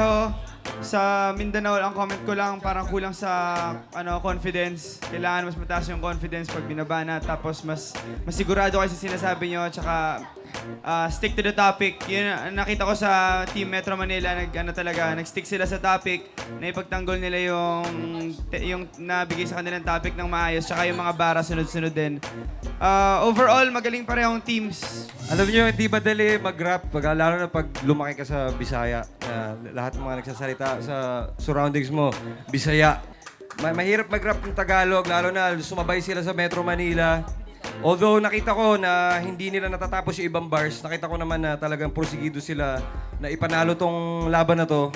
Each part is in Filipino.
안녕하세요. Sa Mindanao, ang comment ko lang parang kulang sa ano confidence. Kailangan mas mataas yung confidence pag binabana. Tapos mas masigurado kayo sa sinasabi nyo. Tsaka ah, stick to the topic. Yun, nakita ko sa Team Metro Manila, nag, ano talaga, nag-stick sila sa topic. Na ipagtanggol nila yung, te- yung nabigay sa kanilang topic ng maayos. Tsaka yung mga bara sunod-sunod din. Ah, overall, magaling parehong teams. Alam niyo, hindi madali mag-rap, pag, lalo na pag lumaki ka sa Bisaya. na lahat ng mga nagsasalita sa surroundings mo, Bisaya. Ma- mahirap mag-rap ng Tagalog, lalo na sumabay sila sa Metro Manila. Although nakita ko na hindi nila natatapos yung ibang bars, nakita ko naman na talagang porsigido sila na ipanalo tong laban na to.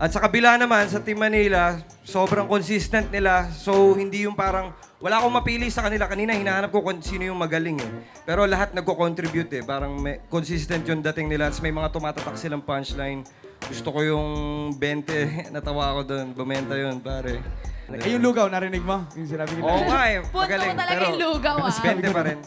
At sa kabila naman, sa Team Manila, sobrang consistent nila. So, hindi yung parang, wala akong mapili sa kanila. Kanina, hinahanap ko kung sino yung magaling eh. Pero lahat nagko-contribute eh. Parang may, consistent yung dating nila. Tapos may mga tumatatak silang punchline. Gusto ko yung 20, natawa ako doon. Bumenta yun, pare. Eh, yung lugaw, narinig mo? Yung sinabi nila. Oo nga eh, Punto magaling. mo talaga Pero, yung lugaw, ah. 20 pa rin.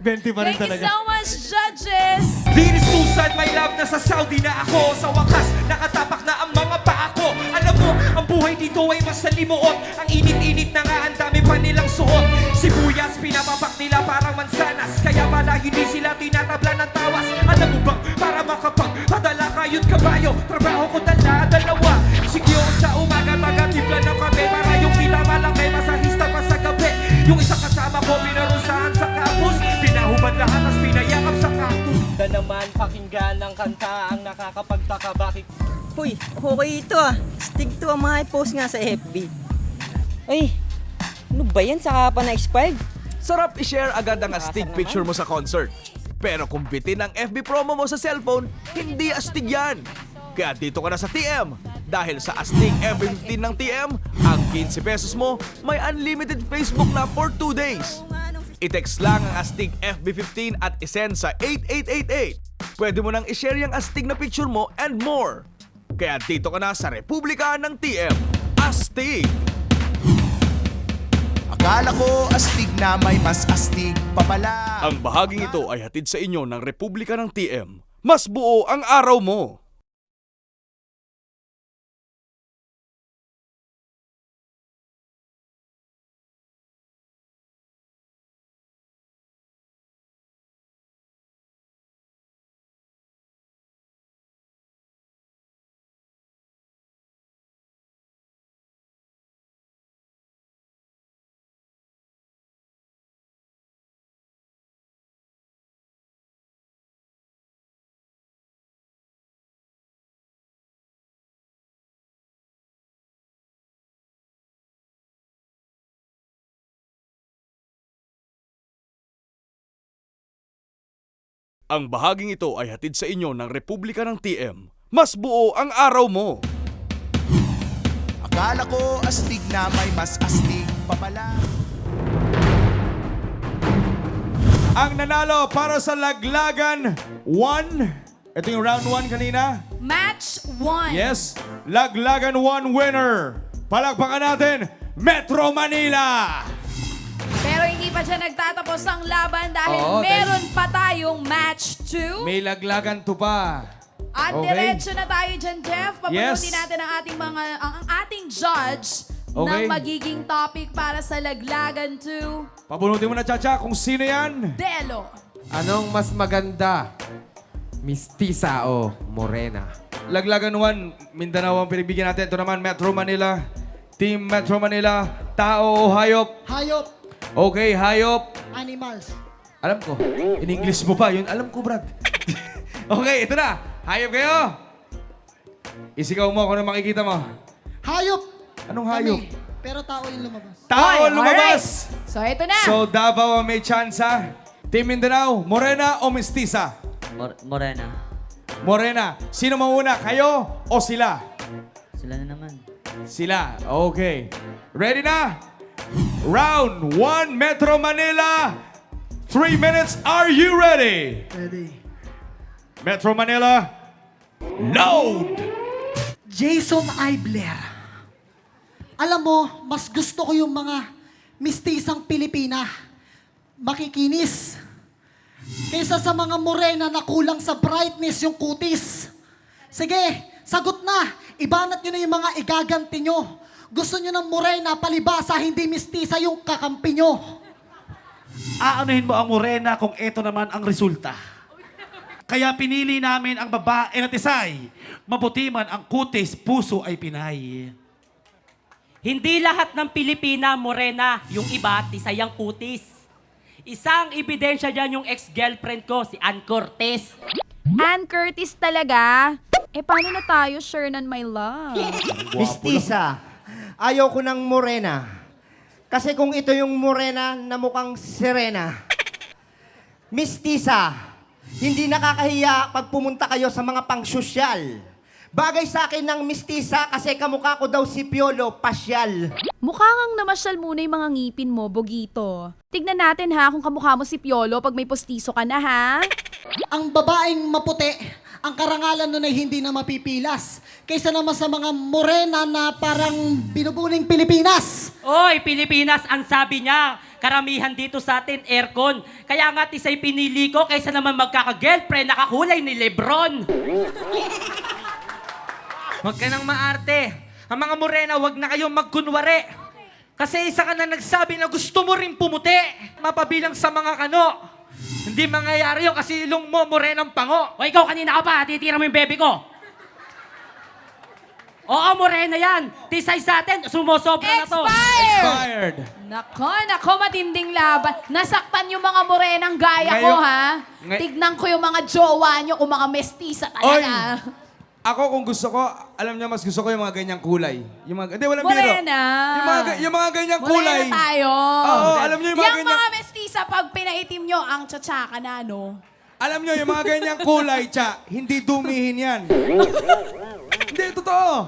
20 pa rin Thank you talaga. so much, judges! Linis Susan, my love, nasa Saudi na ako Sa wakas, nakatapak na ang mga paa ko Alam mo, ang buhay dito ay mas salimuot Ang init-init na nga, ang dami pa nilang suot Sibuyas, pinapapak nila parang mansanas Kaya pala hindi sila tinatabla kanta ang nakakapagtaka bakit Uy, okay ito ah. Stick to ang mga post nga sa FB. Ay, ano ba yan? Saka pa na-expired? Sarap i-share agad ang astig picture mo sa concert. Pero kung bitin ang FB promo mo sa cellphone, hindi astig yan. Kaya dito ka na sa TM. Dahil sa astig FB15 ng TM, ang 15 pesos mo may unlimited Facebook na for 2 days. I-text lang ang astig FB15 at isend sa 8888. Pwede mo nang i-share yung astig na picture mo and more. Kaya dito ka na sa Republika ng TM. Astig! Akala ko astig na may mas astig pa pala. Ang bahaging ito ay hatid sa inyo ng Republika ng TM. Mas buo ang araw mo! Ang bahaging ito ay hatid sa inyo ng Republika ng TM. Mas buo ang araw mo! Akala ko astig na may mas astig pa pala. Ang nanalo para sa Laglagan 1. Ito yung round 1 kanina. Match 1. Yes, Laglagan 1 winner. Palakpakan natin, Metro Manila. Hindi pa dyan nagtatapos ang laban dahil Oo, dahil- meron pa tayong match 2. May laglagan to pa. At Okay. diretso na tayo dyan, Jeff. Papanutin Yes. natin ang ating mga ang, ang ating judge ng Okay. magiging topic para sa Laglagan 2, Pabunutin mo na, Chacha, kung sino yan. Delo. Anong mas maganda? Mistisa o morena? Laglagan 1, Mindanao ang pinibigyan natin. Ito naman, Metro Manila. Team Metro Manila, tao o hayop? Hayop, Okay, hayop. animals. Alam ko. In English mo pa. Yun, alam ko, Brad. okay, ito na. Hayop kayo. Isigaw mo kung ano makikita mo. Hayop! Anong hayop? Kami, pero tao yung lumabas. Tao Hoy, lumabas. So, ito na. So, Davao ang may tsansa. Team Mindanao, Morena o Mestiza? morena. Morena. Sino mauna? Kayo o sila? Sila na naman. Sila. Okay. Ready na? Round 1, Metro Manila. Three minutes. Are you ready? Ready. Metro Manila, load! Jason Eibler. Alam mo, mas gusto ko yung mga mistisang Pilipina. Makikinis. Kaysa sa mga morena na kulang sa brightness yung kutis. Sige, Sagot na. Ibanat nyo na yung mga igaganti nyo. Gusto nyo ng morena, palibasa, hindi mistisa yung kakampi nyo. Aanuhin mo ang morena kung ito naman ang resulta. Kaya pinili namin ang babae na tisay. Mabuti man ang kutis, puso ay pinay. Hindi lahat ng Pilipina morena, yung iba tisayang putis. Isang ebidensya dyan yung ex-girlfriend ko, si Ann Cortez. Ann Curtis talaga? Eh, paano na tayo, Shernan, my love? Mistisa, ayaw ko ng morena. Kasi kung ito yung morena na mukhang sirena. Mistisa, hindi nakakahiya pag pumunta kayo sa mga pangsosyal. Bagay sa akin ng mistisa kasi kamukha ko daw si Piolo, pasyal. Mukha ngang namasyal muna yung mga ngipin mo, Bogito. Tignan natin ha kung kamukha mo si Piolo pag may postiso ka na ha. Ang babaeng maputi, ang karangalan nun ay hindi na mapipilas. Kaysa naman sa mga morena na parang binubuning Pilipinas. Oy, Pilipinas, ang sabi niya, karamihan dito sa atin, aircon. Kaya nga tisay pinili ko kaysa naman magkaka-girlfriend nakakulay ni Lebron. Huwag ka nang maarte. Ang mga morena, huwag na kayong magkunwari. Kasi isa ka na nagsabi na gusto mo rin pumuti. Mapabilang sa mga kano. Hindi mangyayari yun kasi ilong mo morenang pango. O ikaw kanina ka pa, titira mo yung baby ko. Oo, morena yan. Tisay sa atin, sumusobra na to. Expired! Nako, nako, matinding laban. Nasaktan yung mga morenang gaya ko, Ngayon- ha? ngay- Tignan ko yung mga jowa nyo kung mga mestiza talaga. Ako kung gusto ko, alam niyo mas gusto ko yung mga ganyang kulay. Yung mga, hindi, walang biro. Morena. Yung mga, ga- yung mga ganyang Morena kulay. tayo. Oo, alam niyo yung mga Yung ganyan- mga mestiza, pag pinaitim nyo, ang tsatsaka na, no? Alam niyo, yung mga ganyang kulay, tsa, hindi dumihin yan. hindi, totoo.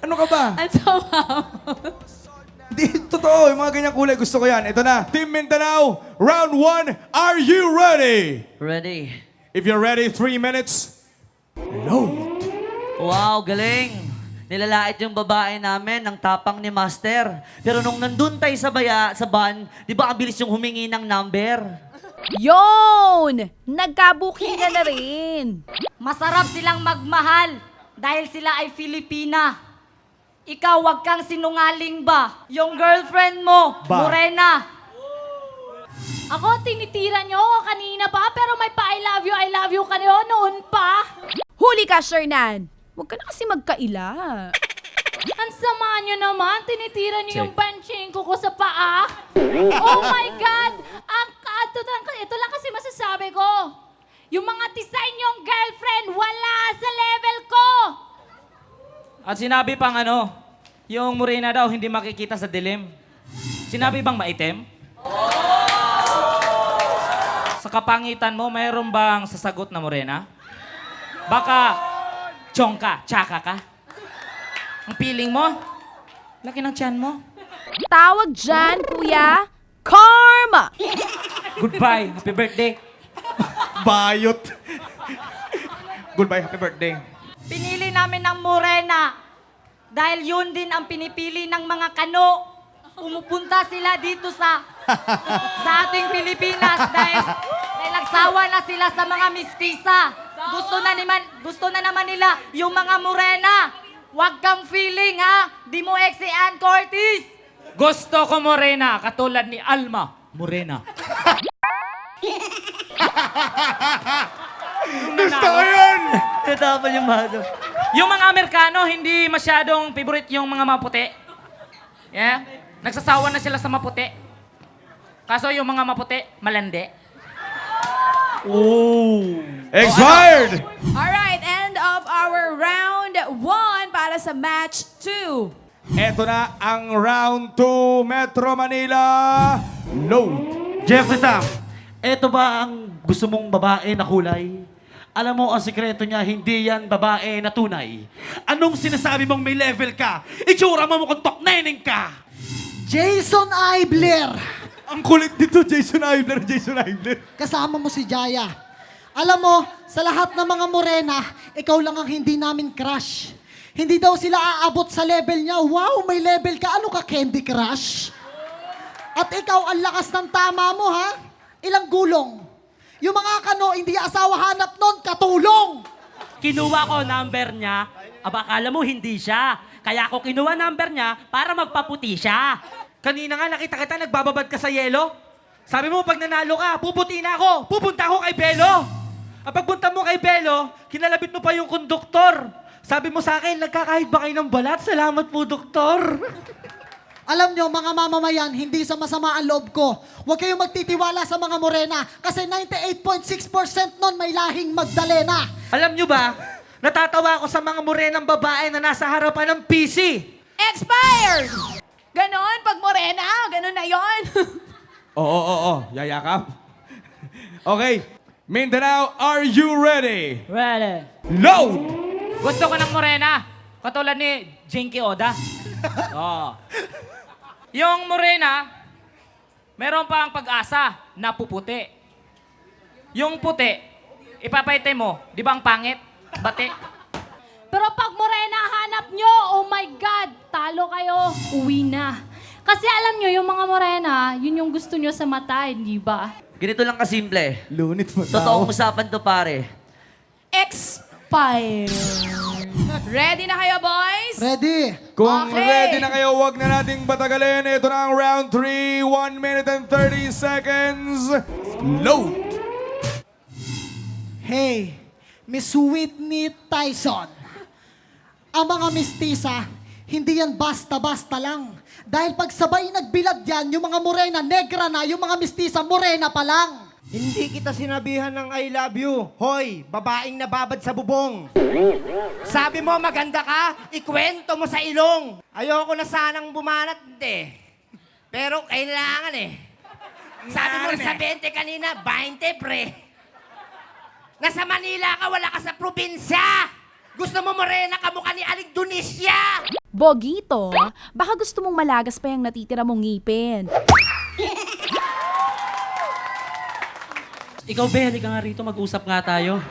Ano ka ba? Ang sama Hindi, totoo. Yung mga ganyang kulay, gusto ko yan. Ito na. Team Mindanao, round one. Are you ready? Ready. If you're ready, three minutes. Wow, galing. Nilalait yung babae namin ng tapang ni Master. Pero nung nandun tayo sa baya, sa van, di ba ang bilis yung humingi ng number? Yon! Nagkabuking ka na rin. Masarap silang magmahal dahil sila ay Filipina. Ikaw, wag kang sinungaling ba? Yung girlfriend mo, Ba? Morena. Ako, tinitira niyo ako kanina pa, pero may pa I love you, I love you ka niyo noon pa. Huli ka, Shernan. Huwag ka na kasi magkaila. Ang sama niyo naman, tinitira niyo yung panchingko ko sa paa. Oh my God! Ang ito, ito lang kasi masasabi ko. Yung mga tisay niyong girlfriend, wala sa level ko! At sinabi pang ano, yung morena daw hindi makikita sa dilim. Sinabi bang maitim? Sa kapangitan mo, mayroon bang sasagot na morena? Baka chong ka, tsaka ka? Ang feeling mo? Laki ng tiyan mo? Tawag dyan, kuya, karma! Goodbye, happy birthday. Bayot. Goodbye, happy birthday. Pinili namin ng Morena dahil yun din ang pinipili ng mga kano. Pumupunta sila dito sa sa ating Pilipinas dahil, dahil nagsawa na sila sa mga mistisa. Gusto na naman gusto na naman nila yung mga Morena. Huwag kang feeling ha. Di mo ex si Ann Cortez. Gusto ko morena, katulad ni Alma. Morena. Gusto ko yun! Natapan yung mado. Yung mga Amerikano, hindi masyadong favorite yung mga maputi. Yeah? Nagsasawa na sila sa maputi. Kaso yung mga maputi, malandi. Expired! Alright, end of our round one para sa match two. Ito na ang round 2 Metro Manila. No. Jeffrey Tam, eto ba ang gusto mong babae na kulay? Alam mo, ang sikreto niya, hindi yan babae na tunay. Anong sinasabi mong may level ka? Itsura mo mukhang tokneneng ka! Jason Eibler. Ang kulit dito, Jason Eibler, Jason Eibler. Kasama mo si Jaya. Alam mo, sa lahat ng mga morena, ikaw lang ang hindi namin crush. Hindi daw sila aabot sa level niya. Wow, may level ka. Ano ka, Candy Crush? At ikaw, ang lakas ng tama mo, ha? Ilang gulong? Yung mga kano, hindi asawa hanap nun, katulong. kinuha ko number niya, aba akala mo hindi siya. Kaya ako kinuha number niya para magpaputi siya. Kanina nga nakita kita nagbababad ka sa yelo. Sabi mo pag nanalo ka, puputi na ako. Pupunta ako kay Belo. Ang pagpunta mo kay Belo, kinalabit mo pa yung konduktor. Sabi mo sa akin, nagkakahit ba kayo ng balat? Salamat po, doktor. Alam nyo, mga mamamayan, hindi sa masama ang loob ko. Huwag kayong magtitiwala sa mga morena kasi 98.6% nun may lahing Magdalena. Alam nyo ba, natatawa ako sa mga morenang babae na nasa harapan ng PC. Expired! Ganon, pag morena, ganon na yon. Oo, oo, oo. Yayakap. Okay. Mindanao, are you ready? Ready. Load! Gusto ko ng morena. Katulad ni Jinky Oda. Oo. Yung morena, meron pa ang pag-asa na puputi. Yung puti, ipapayte mo, di ba ang pangit? Bati. Pero pag morena hanap nyo, oh my God, talo kayo, uwi na. Kasi alam nyo, yung mga morena, yun yung gusto nyo sa mata, hindi ba? Ganito lang kasimple. Lunit mo Totoong usapan to pare. Expired. Ready na kayo, boys? Ready? Kung Okay. ready na kayo, wag na nating batagalin. Ito na ang round 3, 1 minute and 30 seconds. Load! Hey, Miss Whitney Tyson. Ang mga mistisa, hindi yan basta-basta lang. Dahil pag sabay nagbilad yan, yung mga morena, negra na, yung mga mistisa, morena pa lang. Hindi kita sinabihan ng I love you. Hoy, babaeng nababad sa bubong. Sabi mo maganda ka, ikwento mo sa ilong. Ayoko na sanang bumanat eh. Pero kailangan eh. Sabi mo sa 20 kanina, 20 pre. Nasa Manila ka, wala ka sa probinsya. Gusto mo morena ka mukha ni Aling Dunisya. Bogito, baka gusto mong malagas pa yung natitira mong ngipin. Ikaw, Be, halika nga rito, mag-usap nga tayo.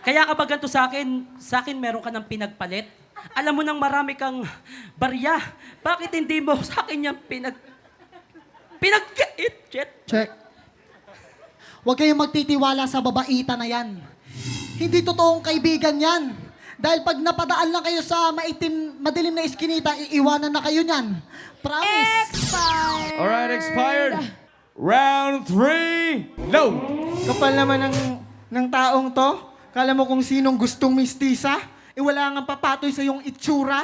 Kaya kapag ganito sa akin, sa akin meron ka ng pinagpalit. Alam mo nang marami kang barya. Bakit hindi mo sa akin yung pinag... Pinagkait, Jet? Check. Huwag kayong magtitiwala sa babaita na yan. Hindi totoong kaibigan yan. Dahil pag napadaan lang kayo sa maitim, madilim na iskinita, iiwanan na kayo niyan. Promise. Expired! Alright, expired. Round 3, load! Kapal naman ng, ng taong to. Kala mo kung sinong gustong mistisa? Eh wala nga papatoy sa yung itsura.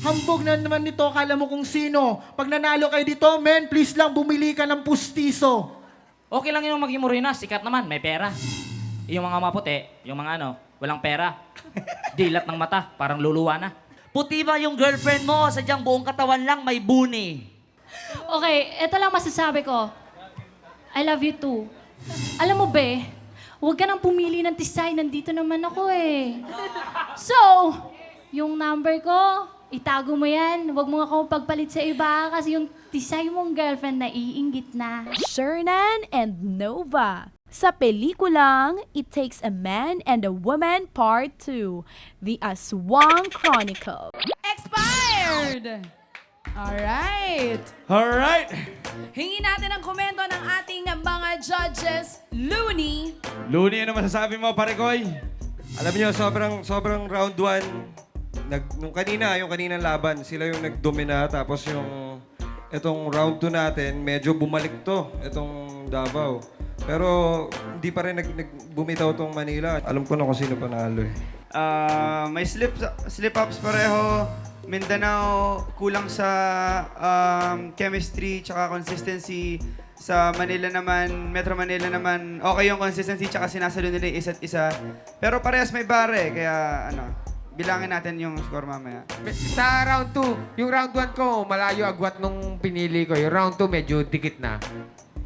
Hambog na naman nito, kala mo kung sino. Pag nanalo kayo dito, men, please lang bumili ka ng pustiso. Okay lang yung maging morena, sikat naman, may pera. Yung mga maputi, yung mga ano, walang pera. Dilat ng mata, parang luluwa na. Puti ba yung girlfriend mo? Sadyang buong katawan lang may buni. Okay, eto lang masasabi ko. I love you too. Alam mo, be, huwag ka nang pumili ng tisay. Nandito naman ako eh. So, yung number ko, itago mo yan. Huwag mo ako pagpalit sa iba kasi yung tisay mong girlfriend na iinggit na. Shernan and Nova. Sa pelikulang It Takes a Man and a Woman Part 2, The Aswang Chronicle. Expired! Alright! Alright! Hingi natin ang komento ng ating mga judges, Looney. Looney, ano masasabi mo, Parikoy? Alam niyo, sobrang, sobrang round 1, nag, nung kanina, yung kaninang laban, sila yung nagdomina. Tapos yung, itong round 2 natin, medyo bumalik to, itong Davao. Pero hindi pa rin nag, nag, bumitaw tong Manila. Alam ko na kung sino panalo eh. Ah, may slip slip ups pareho. Mindanao kulang sa um, chemistry tsaka consistency. Sa Manila naman, Metro Manila naman, okay yung consistency tsaka sinasalo nila yung isa't isa. Pero parehas may bare, kaya ano, bilangin natin yung score mamaya. Sa round 2, yung round 1 ko, malayo agwat nung pinili ko. Yung round 2, medyo dikit na.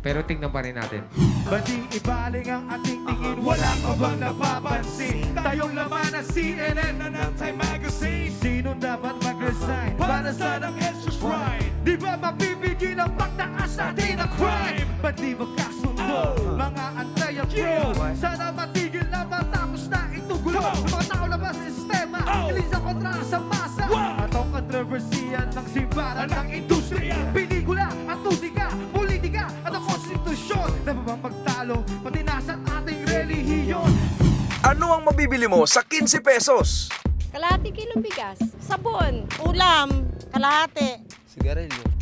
Pero tingnan pa rin natin. Bading ibaling ang ating tingin Wala ka bang napapansin? Tayong laman ng CNN na ng Time Magazine Sinong dapat mag-resign? Para sa ng extra shrine Di ba mapipigil ang pagtaas natin ng crime? Ba't di ba kasundo Mga antay-pro Sana matigil na matapos na itong gulo. Ng mga tao labas sa sistema? Ilis ang kontra sa masa. At ang kontrobersiya ng simbahan ng industriya Na bang magtalo Pati nasa ating relihiyon Ano ang mabi mabibili mo sa 15 pesos? Kalahati kilong bigas, sabon, ulam, kalahati.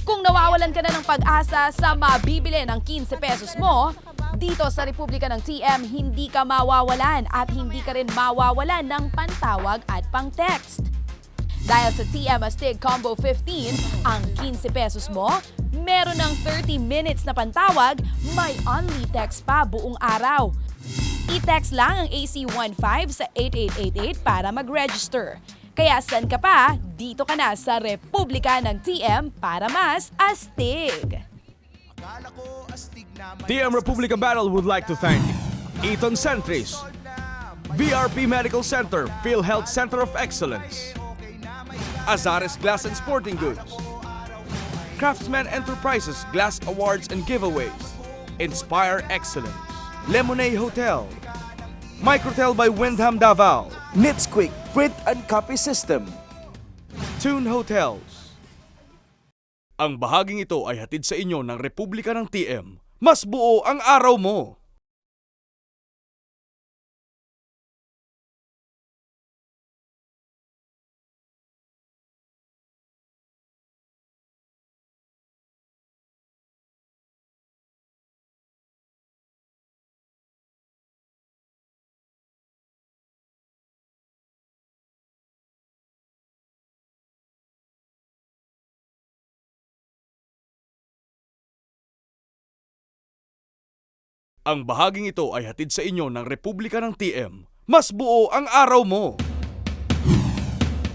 Kung nawawalan ka na ng pag-asa sa mabibili ng 15 pesos mo, dito sa Republika ng TM, hindi ka mawawalan at hindi ka rin mawawalan ng pantawag at pang-text. Dahil sa TM Astig Combo 15, ang 15 pesos mo, meron ng 30 minutes na pantawag, may only text pa buong araw. I-text lang ang AC15 sa 8888 para mag-register. Kaya saan ka pa, dito ka na sa Republika ng TM para mas astig. Akala ko astig na may TM Republica Battle would like to thank Eton Centris, VRP Medical Center, PhilHealth Center of Excellence, Azares Glass and Sporting Goods, Craftsman Enterprises Glass Awards and Giveaways, Inspire Excellence, Lemonade Hotel, Microtel by Windham Davao, Knits Quick Print and Copy System, Tune Hotels. Ang bahaging ito ay hatid sa inyo ng Republika ng TM. Mas buo ang araw mo! Ang bahaging ito ay hatid sa inyo ng Republika ng TM. Mas buo ang araw mo!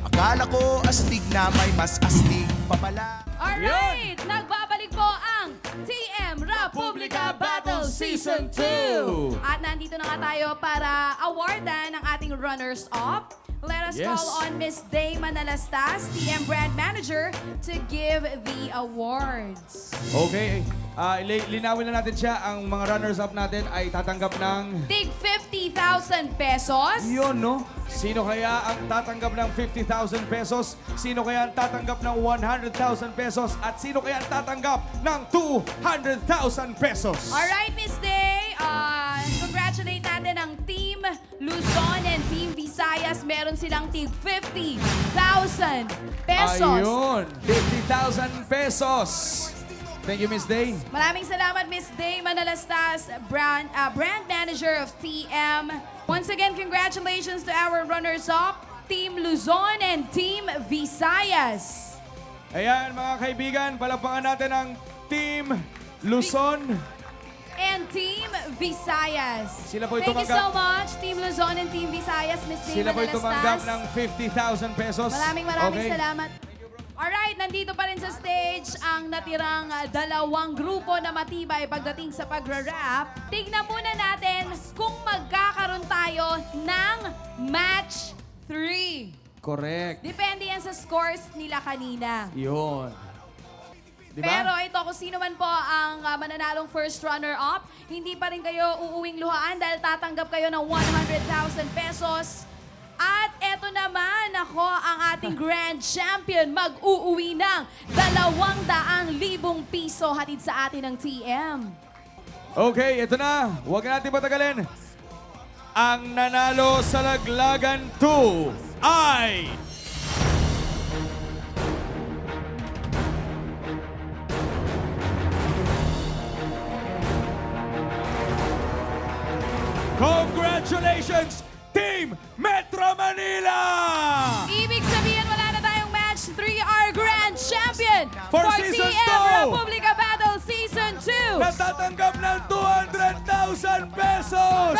Akala ko astig na may mas astig pa pala. Alright! Nagbabalik po ang TM Republica Battle Season 2! At nandito na nga tayo para awardan ang ating runners-up. Let us Yes. call on Miss Day Manalastas, TM Brand Manager, to give the awards. Okay, ah, ili- linawin na natin siya. Ang mga runners-up natin ay tatanggap ng... Tig 50,000 pesos. Yun, no? Sino kaya ang tatanggap ng 50,000 pesos? Sino kaya ang tatanggap ng 100,000 pesos? At sino kaya ang tatanggap ng 200,000 pesos? Alright, Miss Day. Uh, congratulate natin ang Team Luzon. Meron silang tig 50,000 pesos. Ayun, 50,000 pesos. Thank you, Miss Day. Maraming salamat, Miss Day Manalastas, brand, uh, brand manager of TM. Once again, congratulations to our runners-up, Team Luzon and Team Visayas. Ayan, mga kaibigan, palakpakan natin ang Team Luzon. And Team Visayas. Sila po'y Thank you tumanggap- so much, Team Luzon and Team Visayas, Miss Sila po'y Manalastas. tumanggap ng 50,000 pesos. Maraming maraming Okay. salamat. Alright, nandito pa rin sa stage ang natirang ah, dalawang grupo na matibay pagdating sa pagra-rap. Tignan muna natin kung magkakaroon tayo ng match 3. Correct. Depende yan sa scores nila kanina. Yun. Di ba? Pero ito, kung sino man po ang ah, mananalong first runner-up, hindi pa rin kayo uuwing luhaan dahil tatanggap kayo ng 100,000 pesos. At eto naman, ako, ang ating grand champion, mag-uuwi ng 200,000 piso hatid sa atin ng TM. Okay, ito na. Huwag na natin patagalin. Ang nanalo sa Laglagan 2 ay... Congratulations, Team Metro Manila! Ibig sabihin, wala na tayong match 3, our grand champion For Season TM two. Republica Battle Season 2. Natatanggap ng 200,000 pesos!